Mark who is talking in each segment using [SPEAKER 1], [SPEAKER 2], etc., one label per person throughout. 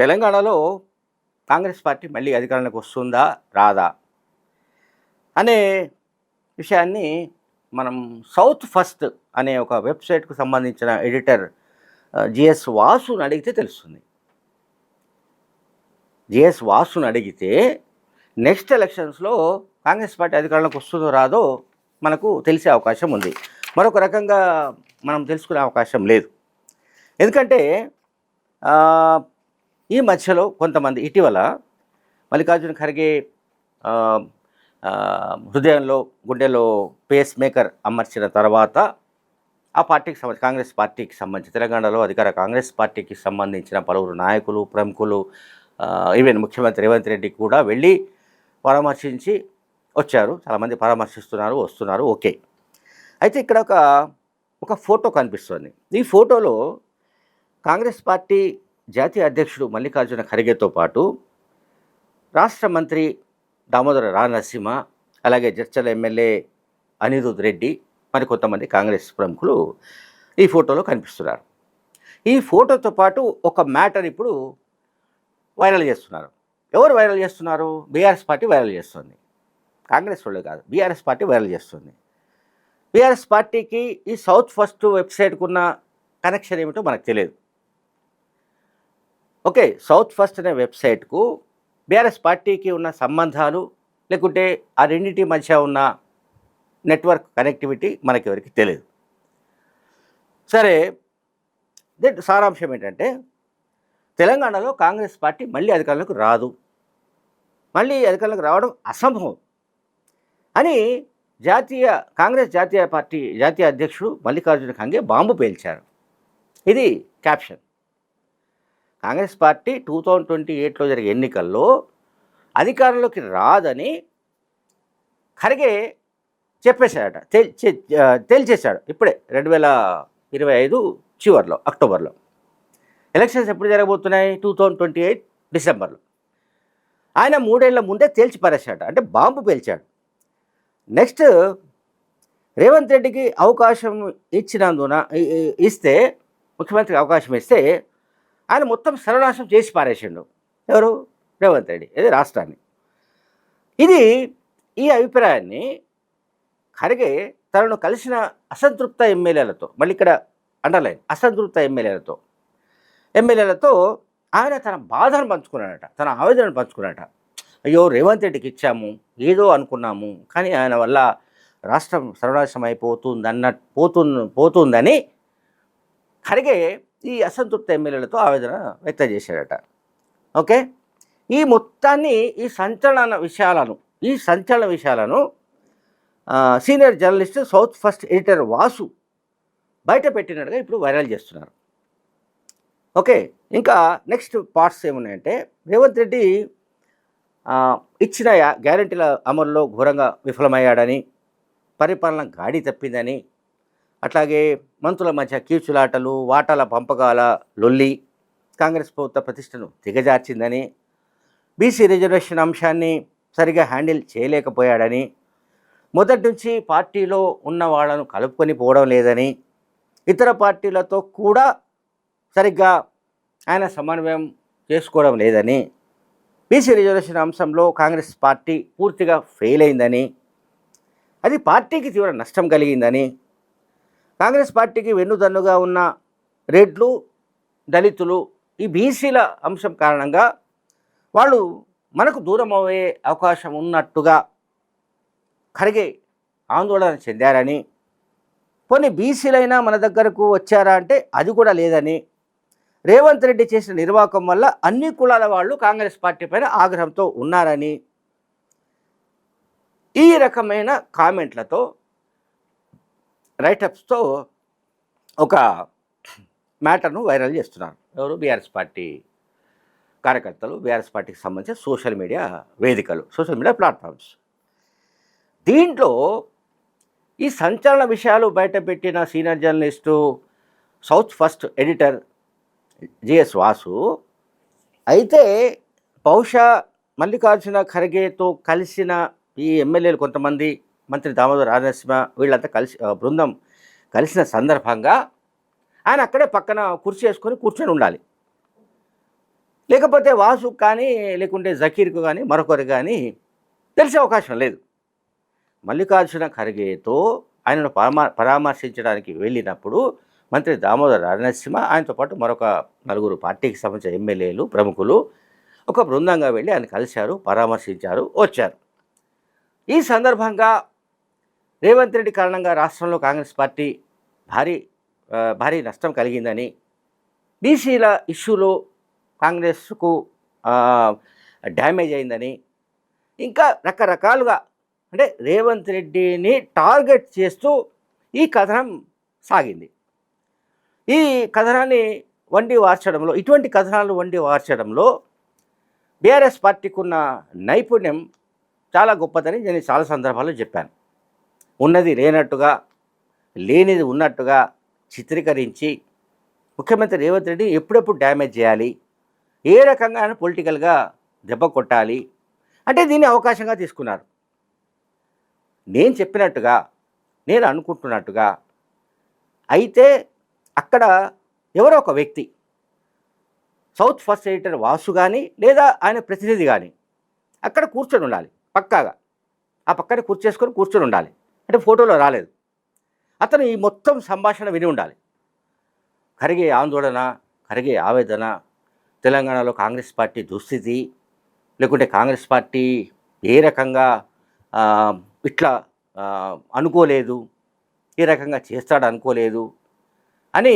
[SPEAKER 1] తెలంగాణలో కాంగ్రెస్ పార్టీ మళ్ళీ అధికారంలోకి వస్తుందా రాదా అనే విషయాన్ని మనం సౌత్ ఫస్ట్ అనే ఒక వెబ్సైట్కు సంబంధించిన ఎడిటర్ జిఎస్ వాసుని అడిగితే తెలుస్తుంది. జిఎస్ వాసుని అడిగితే నెక్స్ట్ ఎలక్షన్స్లో కాంగ్రెస్ పార్టీ అధికారంలోకి వస్తుందో రాదో మనకు తెలిసే అవకాశం ఉంది. మరొక రకంగా మనం తెలుసుకునే అవకాశం లేదు. ఎందుకంటే ఈ మధ్యలో కొంతమంది ఇటీవల మల్లికార్జున ఖర్గే హృదయంలో గుండెలో పేస్ మేకర్ అమర్చిన తర్వాత ఆ పార్టీకి సంబంధించి కాంగ్రెస్ పార్టీకి సంబంధించి తెలంగాణలో అధికార కాంగ్రెస్ పార్టీకి సంబంధించిన పలువురు నాయకులు ప్రముఖులు ఈవెన్ ముఖ్యమంత్రి రేవంత్ రెడ్డి కూడా వెళ్ళి పరామర్శించి వచ్చారు. చాలామంది పరామర్శిస్తున్నారు వస్తున్నారు. ఓకే. అయితే ఇక్కడ ఒక ఒక ఫోటో కనిపిస్తుంది. ఈ ఫోటోలో కాంగ్రెస్ పార్టీ జాతీయ అధ్యక్షుడు మల్లికార్జున ఖర్గేతో పాటు రాష్ట్ర మంత్రి దామోదర రానరసింహ అలాగే జడ్చల ఎమ్మెల్యే అనిరుద్ రెడ్డి మరి కొంతమంది కాంగ్రెస్ ప్రముఖులు ఈ ఫోటోలో కనిపిస్తున్నారు. ఈ ఫోటోతో పాటు ఒక మ్యాటర్ ఇప్పుడు వైరల్ చేస్తున్నారు. ఎవరు వైరల్ చేస్తున్నారు? బీఆర్ఎస్ పార్టీ వైరల్ చేస్తుంది. కాంగ్రెస్ వాళ్ళు కాదు బీఆర్ఎస్ పార్టీ వైరల్ చేస్తుంది. బీఆర్ఎస్ పార్టీకి ఈ సౌత్ ఫస్ట్ వెబ్సైట్కు ఉన్న కనెక్షన్ ఏమిటో మనకు తెలియదు. ఓకే సౌత్ ఫస్ట్ అనే వెబ్సైట్కు బీఆర్ఎస్ పార్టీకి ఉన్న సంబంధాలు లేకుంటే ఆ రెండింటి మధ్య ఉన్న నెట్వర్క్ కనెక్టివిటీ మనకి ఎవరికి తెలియదు సరే దట్ సారాంశం ఏంటంటే తెలంగాణలో కాంగ్రెస్ పార్టీ మళ్ళీ అధికారంలోకి రాదు. మళ్ళీ అధికారంలోకి రావడం అసంభవం. అని జాతీయ కాంగ్రెస్ జాతీయ పార్టీ జాతీయ అధ్యక్షుడు మల్లికార్జున ఖంగే బాంబు పేల్చారు. ఇది caption. Congress party two thousand twenty ఎయిట్లో జరిగే ఎన్నికల్లో అధికారంలోకి రాదని ఖర్గే చెప్పేశాడట. తేల్- చే- తేల్చేశాడు ఇప్పుడే రెండు వేల ఇరవై ఐదు చివరిలో అక్టోబర్లో. ఎలక్షన్స్ ఎప్పుడు జరగబోతున్నాయి? టూ థౌజండ్ ట్వంటీ ఎయిట్ డిసెంబర్లో. ఆయన మూడేళ్ళ ముందే తేల్చి పారేశాడు అంటే బాంబు పేల్చాడు. నెక్స్ట్ రేవంత్ రెడ్డికి అవకాశం ఇచ్చినందున ఇస్తే ముఖ్యమంత్రికి అవకాశం ఇస్తే ఆయన మొత్తం సర్వనాశనం చేసి పారేసిండు. ఎవరు? రేవంత్ రెడ్డి. ఇది రాష్ట్రాన్ని. ఇది ఈ అభిప్రాయాన్ని ఖర్గే తనను కలిసిన అసంతృప్త ఎమ్మెల్యేలతో మళ్ళీ ఇక్కడ అండర్లైన్ అసంతృప్త ఎమ్మెల్యేలతో. ఎమ్మెల్యేలతో ఆయన తన బాధను పంచుకున్నాడట తన ఆవేదనను పంచుకున్నాడట. అయ్యో రేవంత్ రెడ్డికి ఇచ్చాము ఏదో అనుకున్నాము కానీ ఆయన వల్ల రాష్ట్రం సర్వనాశనం అయిపోతుంది అన్న పోతు పోతుందని ఖర్గే ఈ అసంతృప్త ఎమ్మెల్యేలతో ఆవేదన వ్యక్తం చేశాడట. ఓకే? ఈ మొత్తాన్ని ఈ సంచలన విషయాలను ఈ సంచలన విషయాలను senior journalist south first editor Vasu బయట పెట్టినట్టుగా ఇప్పుడు వైరల్ చేస్తున్నారు. ఓకే? ఇంకా నెక్స్ట్ పార్ట్స్ ఏమున్నాయంటే రేవంత్ రెడ్డి ఇచ్చిన గ్యారంటీల గ్యారెంటీల అమలులో ఘోరంగా విఫలమయ్యాడని పరిపాలన గాడి తప్పిందని అట్లాగే మంత్రుల మధ్య కీచులాటలు వాటాల పంపకాల లొల్లి కాంగ్రెస్ ప్రభుత్వ ప్రతిష్టను దిగజార్చిందని బీసీ రిజర్వేషన్ అంశాన్ని సరిగా హ్యాండిల్ చేయలేకపోయాడని మొదటి నుంచి పార్టీలో ఉన్న వాళ్ళను కలుపుకొని పోవడం లేదని ఇతర పార్టీలతో కూడా సరిగ్గా ఆయన సమన్వయం చేసుకోవడం లేదని బీసీ రిజర్వేషన్ అంశంలో కాంగ్రెస్ పార్టీ పూర్తిగా ఫెయిల్ అయిందని అది పార్టీకి తీవ్ర నష్టం కలిగిందని కాంగ్రెస్ పార్టీకి వెన్నుదన్నుగా ఉన్న రెడ్లు దళితులు ఈ బీసీల అంశం కారణంగా వాళ్ళు మనకు దూరం అయ్యే అవకాశం ఉన్నట్టుగా ఖర్గే ఆందోళన చెందారని కొన్ని బీసీలైనా మన దగ్గరకు వచ్చారా అంటే అది కూడా లేదని రేవంత్ రెడ్డి చేసిన నిర్వాహకం వల్ల అన్ని కులాల వాళ్ళు కాంగ్రెస్ పార్టీ పైన ఆగ్రహంతో ఉన్నారని ఈ రకమైన కామెంట్లతో రైటప్స్తో ఒక మ్యాటర్ను వైరల్ చేస్తున్నారు. ఎవరు? బీఆర్ఎస్ పార్టీ కార్యకర్తలు. బీఆర్ఎస్ పార్టీకి సంబంధించిన సోషల్ మీడియా వేదికలు సోషల్ మీడియా ప్లాట్ఫామ్స్. దీంట్లో ఈ సంచలన విషయాలు బయటపెట్టిన senior journalist south first editor GS Vasu అయితే బహుశా మల్లికార్జున ఖర్గేతో కలిసిన ఈ ఎమ్మెల్యేలు కొంతమంది మంత్రి దామోదర్ రాజనరసింహ వీళ్ళంతా కలిసి బృందం కలిసిన సందర్భంగా ఆయన అక్కడే పక్కన కుర్చీ వేసుకొని కూర్చొని ఉండాలి. లేకపోతే వాసు కానీ లేకుంటే జకీర్కు కానీ మరొకరు కానీ తెలిసే అవకాశం లేదు. మల్లికార్జున ఖర్గేతో ఆయనను పరామ పరామర్శించడానికి వెళ్ళినప్పుడు మంత్రి దామోదర్ నరసింహ ఆయనతో పాటు మరొక నలుగురు పార్టీకి సంబంధించిన ఎమ్మెల్యేలు ప్రముఖులు ఒక బృందంగా వెళ్ళి ఆయన కలిశారు పరామర్శించారు వచ్చారు. ఈ సందర్భంగా రేవంత్ రెడ్డి కారణంగా రాష్ట్రంలో కాంగ్రెస్ పార్టీ భారీ భారీ నష్టం కలిగిందని బీసీల ఇష్యూలో కాంగ్రెస్కు డ్యామేజ్ అయిందని ఇంకా రకరకాలుగా అంటే రేవంత్ రెడ్డిని టార్గెట్ చేస్తూ ఈ కథనం సాగింది. ఈ కథనాన్ని వండి వార్చడంలో ఇటువంటి కథనాలు వండి వార్చడంలో బీఆర్ఎస్ పార్టీకి ఉన్న నైపుణ్యం చాలా గొప్పదని నేను చాలా సందర్భాల్లో చెప్పాను. ఉన్నది లేనట్టుగా లేనిది ఉన్నట్టుగా చిత్రీకరించి ముఖ్యమంత్రి రేవంత్ రెడ్డి ఎప్పుడెప్పుడు డ్యామేజ్ చేయాలి? ఏ రకంగా పొలిటికల్గా దెబ్బ కొట్టాలి? అంటే దీన్ని అవకాశంగా తీసుకున్నారు. నేను చెప్పినట్టుగా నేను అనుకుంటున్నట్టుగా అయితే అక్కడ ఎవరో ఒక వ్యక్తి సౌత్ ఫస్ట్ ఎడిటర్ వాసు కానీ లేదా ఆయన ప్రతినిధి కానీ అక్కడ కూర్చొని ఉండాలి పక్కాగా. ఆ పక్కన కూర్చేసుకొని కూర్చొని ఉండాలి అంటే ఫోటోలో రాలేదు. అతను ఈ మొత్తం సంభాషణ విని ఉండాలి. కరిగే ఆందోళన కరిగే ఆవేదన తెలంగాణలో కాంగ్రెస్ పార్టీ దుస్థితి లేకుంటే కాంగ్రెస్ పార్టీ ఏ రకంగా ఇట్లా అనుకోలేదు ఏ రకంగా చేస్తాడు అనుకోలేదు అని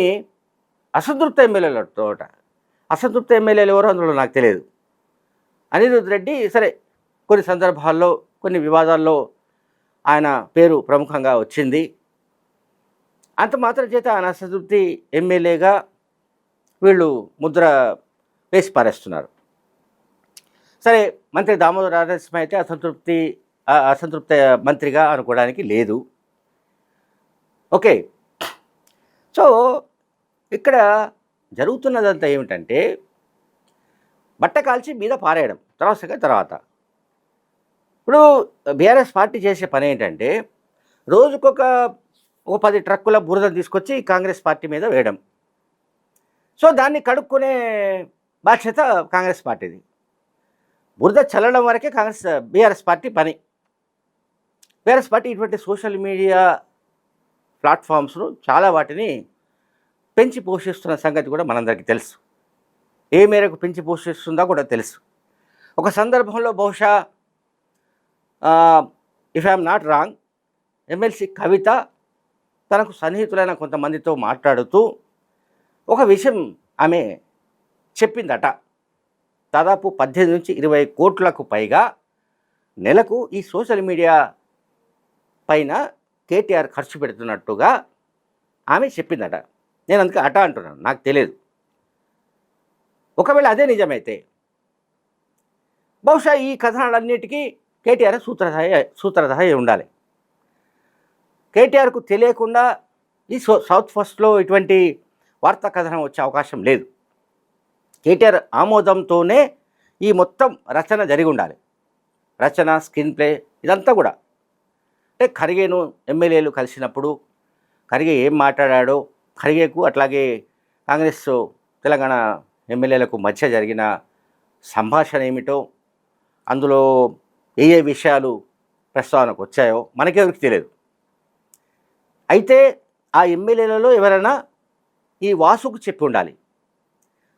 [SPEAKER 1] అసంతృప్త ఎమ్మెల్యేలతో అసంతృప్త ఎమ్మెల్యేలు ఎవరో అందులో నాకు తెలియదు. అనిరుద్ రెడ్డి సరే కొన్ని సందర్భాల్లో కొన్ని వివాదాల్లో ఆయన పేరు ప్రముఖంగా వచ్చింది. అంత మాత్రం చేత ఆయన అసంతృప్తి ఎమ్మెల్యేగా వీళ్ళు ముద్ర వేసి పారేస్తున్నారు. సరే మంత్రి దామోదర నరసింహ అయితే అసంతృప్తి అసంతృప్త మంత్రిగా అనుకోవడానికి లేదు. ఓకే. సో ఇక్కడ జరుగుతున్నదంతా ఏమిటంటే బట్ట కాల్చి మీద పారేయడం తర్వాత తర్వాత. ఇప్పుడు బీఆర్ఎస్ పార్టీ చేసే పని ఏంటంటే రోజుకొక ఒక పది ట్రక్కుల బురద తీసుకొచ్చి కాంగ్రెస్ పార్టీ మీద వేయడం. సో దాన్ని కడుక్కునే బాధ్యత కాంగ్రెస్ పార్టీది. బురద చల్లడం వరకే కాంగ్రెస్ బీఆర్ఎస్ పార్టీ పని. బీఆర్ఎస్ పార్టీ ఇటువంటి సోషల్ మీడియా ప్లాట్ఫామ్స్ను చాలా వాటిని పెంచి పోషిస్తున్న సంగతి కూడా మనందరికీ తెలుసు. ఏ మేరకు పెంచి పోషిస్తుందో కూడా తెలుసు. ఒక సందర్భంలో బహుశా if I'm not wrong MLC Kavitha తనకు సన్నిహితులైన కొంతమందితో మాట్లాడుతూ ఒక విషయం ఆమె చెప్పిందట. దాదాపు పద్దెనిమిది నుంచి ఇరవై కోట్లకు పైగా నెలకు ఈ సోషల్ మీడియా పైన కేటీఆర్ ఖర్చు పెడుతున్నట్టుగా ఆమె చెప్పిందట. నేను అందుకే అట అంటున్నాను నాకు తెలియదు. ఒకవేళ అదే నిజమైతే బహుశా ఈ కథనాలన్నిటికీ కేటీఆర్ సూత్రధారి సూత్రధారి ఉండాలి. కేటీఆర్కు తెలియకుండా ఈ సౌత్ ఫస్ట్లో ఇటువంటి వార్తా కథనం వచ్చే అవకాశం లేదు. కేటీఆర్ ఆమోదంతోనే ఈ మొత్తం రచన జరిగి ఉండాలి. రచన స్క్రీన్ ప్లే ఇదంతా కూడా. అంటే ఖర్గేను ఎమ్మెల్యేలు కలిసినప్పుడు ఖర్గే ఏం మాట్లాడాడో ఖర్గేకు అట్లాగే కాంగ్రెస్ తెలంగాణ ఎమ్మెల్యేలకు మధ్య జరిగిన సంభాషణ ఏమిటో అందులో ఏ ఏ విషయాలు ప్రస్తావనకు వచ్చాయో మనకెవరికి తెలియదు. అయితే ఆ ఎమ్మెల్యేలలో ఎవరైనా ఈ వాసుకు చెప్పి ఉండాలి.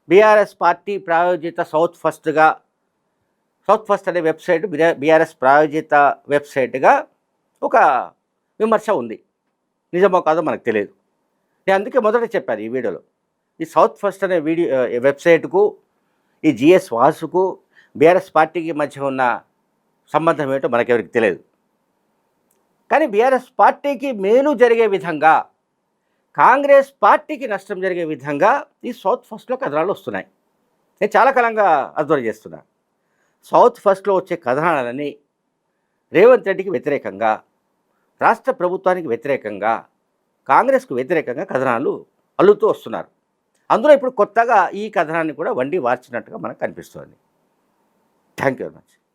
[SPEAKER 1] బీఆర్ఎస్ పార్టీ ప్రాయోజిత సౌత్ ఫస్ట్గా సౌత్ ఫస్ట్ అనే వెబ్సైట్ బీఆర్ఎస్ ప్రాయోజిత వెబ్సైట్గా ఒక విమర్శ ఉంది. నిజమో కాదో మనకు తెలియదు. నేను అందుకే మొదట చెప్పాను ఈ వీడియోలో. ఈ సౌత్ ఫస్ట్ అనే వీడియో వెబ్సైట్కు ఈ జిఎస్ వాసుకు బీఆర్ఎస్ పార్టీకి మధ్య ఉన్న సంబంధం ఏంటో మనకెవరికి తెలియదు. కానీ బీఆర్ఎస్ పార్టీకి మేలు జరిగే విధంగా కాంగ్రెస్ పార్టీకి నష్టం జరిగే విధంగా ఈ సౌత్ ఫస్ట్లో కథనాలు వస్తున్నాయి. నేను చాలా కాలంగా అధ్వర్యం చేస్తున్నా. సౌత్ ఫస్ట్లో వచ్చే కథనాలని రేవంత్ రెడ్డికి వ్యతిరేకంగా రాష్ట్ర ప్రభుత్వానికి వ్యతిరేకంగా కాంగ్రెస్కు వ్యతిరేకంగా కథనాలు అల్లుతూ వస్తున్నారు. అందులో ఇప్పుడు కొత్తగా ఈ కథనాన్ని కూడా వండి వార్చినట్టుగా మనకు కనిపిస్తుంది థ్యాంక్ యూ వెరీ మచ్.